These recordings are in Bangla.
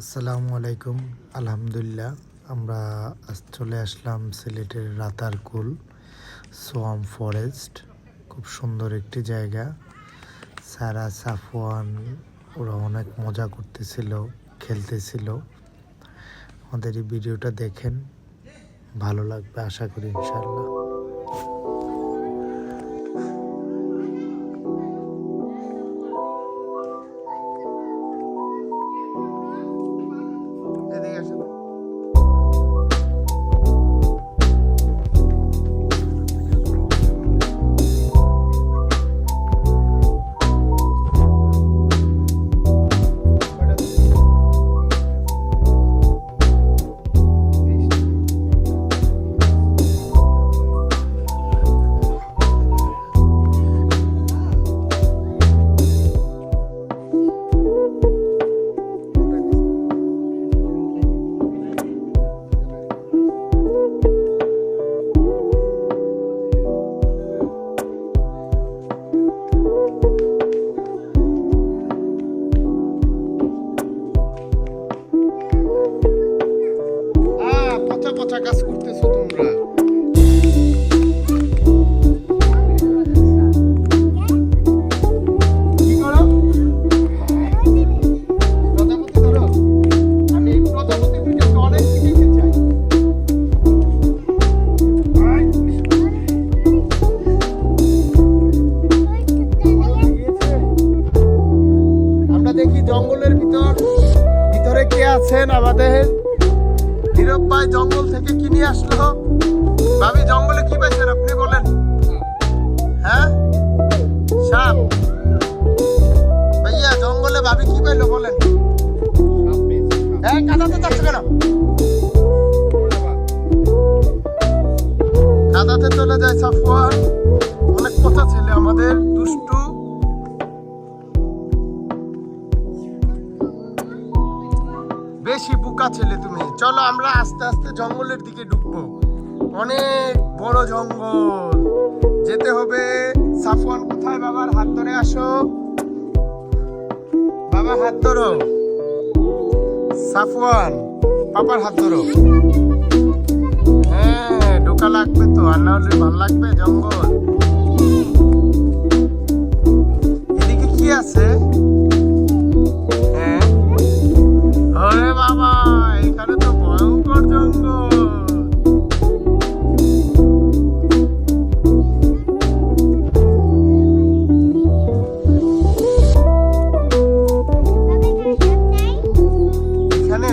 আসসালামু আলাইকুম। আলহামদুলিল্লাহ, আমরা চলে আসলাম সিলেটের রাতারকুল, সোয়াম ফরেস্ট। খুব সুন্দর একটি জায়গা। সারা সাফওয়ান, ওরা অনেক মজা করতেছিল, খেলতেছিল। আমাদের এই ভিডিওটা দেখেন, ভালো লাগবে আশা করি ইনশাল্লাহ এদিকে আসো পচা কাজ করতেছো তোমরা? দেখি জঙ্গলের ভিতর ভিতরে কে আছেন আমাদের? নীরব জঙ্গল থেকে কি নিয়ে আসলো? ভাবি, জঙ্গলে কি পাইছেন আপনি বলেন। হ্যাঁ? সাপ। ভাইয়া, জঙ্গলে ভাবি কি পাইলো বলেন। হ্যাঁ কাদাতে যাচ্ছে কেন? কাদাতে চলে যায় সাফওয়ান। অনেক কথা ছেলে আমাদের, দুষ্টু। বেশি বুকা ছেলে তুমি। চলো আমরা আস্তে আস্তে জঙ্গলের দিকে ঢুকবো। অনেক বড় জঙ্গল। যেতে হবে। সাফওয়ান, কোথায় বাবার হাত ধরে আসো? বাবা, হাত ধরো। সাফওয়ান, পাপার হাত ধরো। হ্যাঁ ঢোকা লাগবে তো। আর না হলে ভালো লাগবে জঙ্গল। এদিকে কি আছে?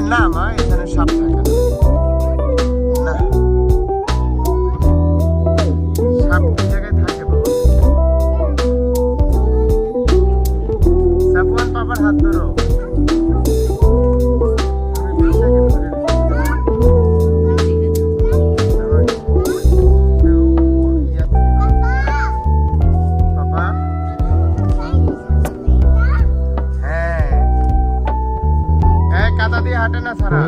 এখানে না মা এখানে সাপ থাকে না। দিয়ে হাঁটে না সারা।